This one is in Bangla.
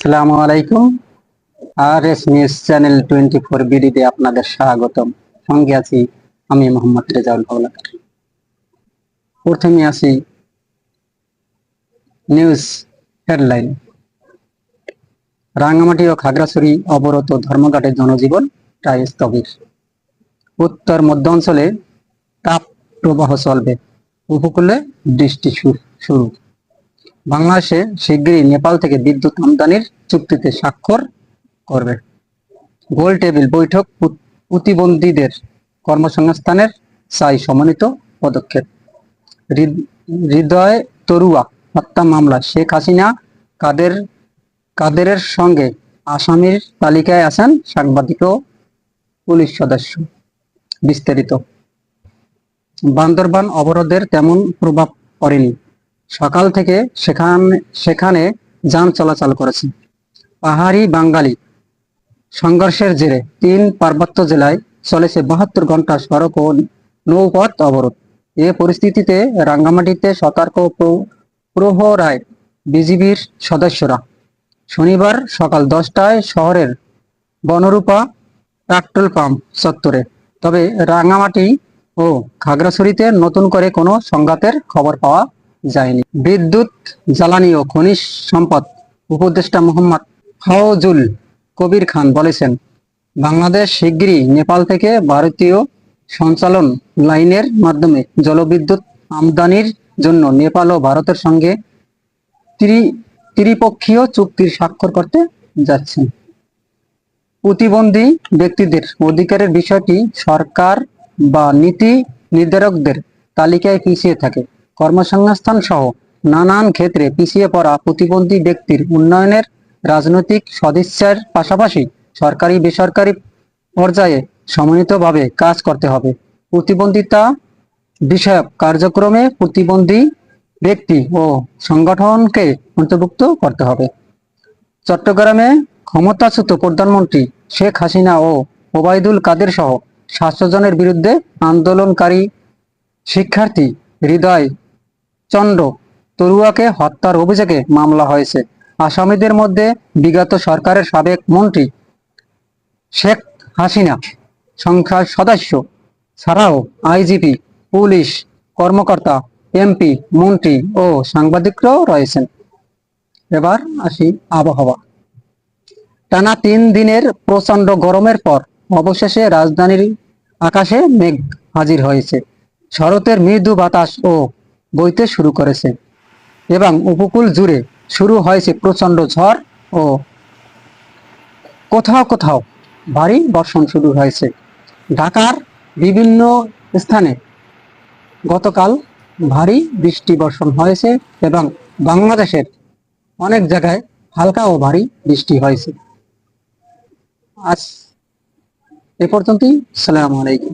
আসসালামু আলাইকুম। R S news channel twenty four বিডিতে আপনাদের স্বাগতম। সঙ্গে আছি আমি মোহাম্মদ রেজাউল প্রথমে নিউজ হেডলাইন রাঙ্গামাটি ও খাগড়াছড়ি অবরত ধর্মঘাটের জনজীবন প্রায় স্থবির। উত্তর মধ্য অঞ্চলে তাপ প্রবাহ চলবে। উপকূলে বৃষ্টি শুরু। বাংলাদেশে শীঘ্রই নেপাল থেকে বিদ্যুৎ আমদানির চুক্তিতে স্বাক্ষর করবে। গোল টেবিল বৈঠক প্রতিবন্ধীদের কর্মসংস্থানের চাই সমন্বিত পদক্ষেপ। হৃদ- হৃদয় তরুয়া হত্যা মামলা, শেখ হাসিনা কাদের কাদেরের সঙ্গে আসামির তালিকায় আছেন সাংবাদিক ও পুলিশ সদস্য। বিস্তারিত। বান্দরবান অবরোধের তেমন প্রভাব পড়েনি। সকাল থেকে সেখানে সেখানে যান চলাচল করেছে। পাহাড়ি বাঙালি সংঘর্ষের জেরে তিন পার্বত্য জেলায় চলেছে বাহাত্তর ঘণ্টা সড়ক ও নৌপথ অবরোধ। এ পরিস্থিতিতে রাঙ্গামাটিতে সতর্ক প্রহরায় বিজিবির সদস্যরা শনিবার সকাল দশটায় শহরের বনরূপা পেট্রোল পাম্প চত্বরে। তবে রাঙ্গামাটি ও খাগড়াছড়িতে নতুন করে কোনো সংঘাতের খবর পাওয়া যায়নি। বিদ্যুৎ, জ্বালানি ও খনিজ সম্পদ উপদেষ্টা মোহাম্মদ ফাওজুল কবির খান বলেছেন, বাংলাদেশ শিগগিরই নেপাল থেকে ভারতীয় সঞ্চালন লাইনের মাধ্যমে জলবিদ্যুৎ আমদানির জন্য নেপাল ও ভারতের সঙ্গে ত্রি- ত্রিপক্ষীয় চুক্তির স্বাক্ষর করতে যাচ্ছেন। প্রতিবন্ধী ব্যক্তিদের অধিকারের বিষয়টি সরকার বা নীতি নির্ধারকদের তালিকায় পিছিয়ে থাকে। কর্মসংস্থান সহ নানান ক্ষেত্রে পিছিয়ে পড়া প্রতিবন্ধী ব্যক্তির উন্নয়নের রাজনৈতিক সদিচ্ছার পাশাপাশি সরকারি, বেসরকারি পর্যায়ে সমন্বিতভাবে কাজ করতে হবে। প্রতিবন্ধিতা বিষয়ক কার্যক্রমে প্রতিবন্ধী ব্যক্তি ও সংগঠনকে অন্তর্ভুক্ত করতে হবে। চট্টগ্রামে ক্ষমতাচ্যুত প্রধানমন্ত্রী শেখ হাসিনা ও ওবায়দুল কাদের সহ সাতশো জনের বিরুদ্ধে আন্দোলনকারী শিক্ষার্থী হৃদয় চন্দ্র তরুয়াকে হত্যার অভিযোগে মামলা হয়েছে। আসামিদের মধ্যে বিগত সরকারের সাবেক মন্ত্রী শেখ হাসিনা সংখ্যার সদস্য ছাড়াও আইজিপি, পুলিশ কর্মকর্তা, এমপি, মন্ত্রী ও সাংবাদিকরাও রয়েছেন। এবার আসি আবহাওয়া। টানা তিন দিনের প্রচণ্ড গরমের পর অবশেষে রাজধানীর আকাশে মেঘ হাজির হয়েছে। শরতের মৃদু বাতাস ও বইতে শুরু করেছে এবং উপকূল জুড়ে শুরু হয়েছে প্রচণ্ড ঝড় ও কোথাও কোথাও ভারী বর্ষণ শুরু হয়েছে। ঢাকার বিভিন্ন স্থানে গতকাল ভারী বৃষ্টি বর্ষণ হয়েছে এবং বাংলাদেশের অনেক জায়গায় হালকা ও ভারী বৃষ্টি হয়েছে। আজ এ পর্যন্তই, সালাম আলাইকুম।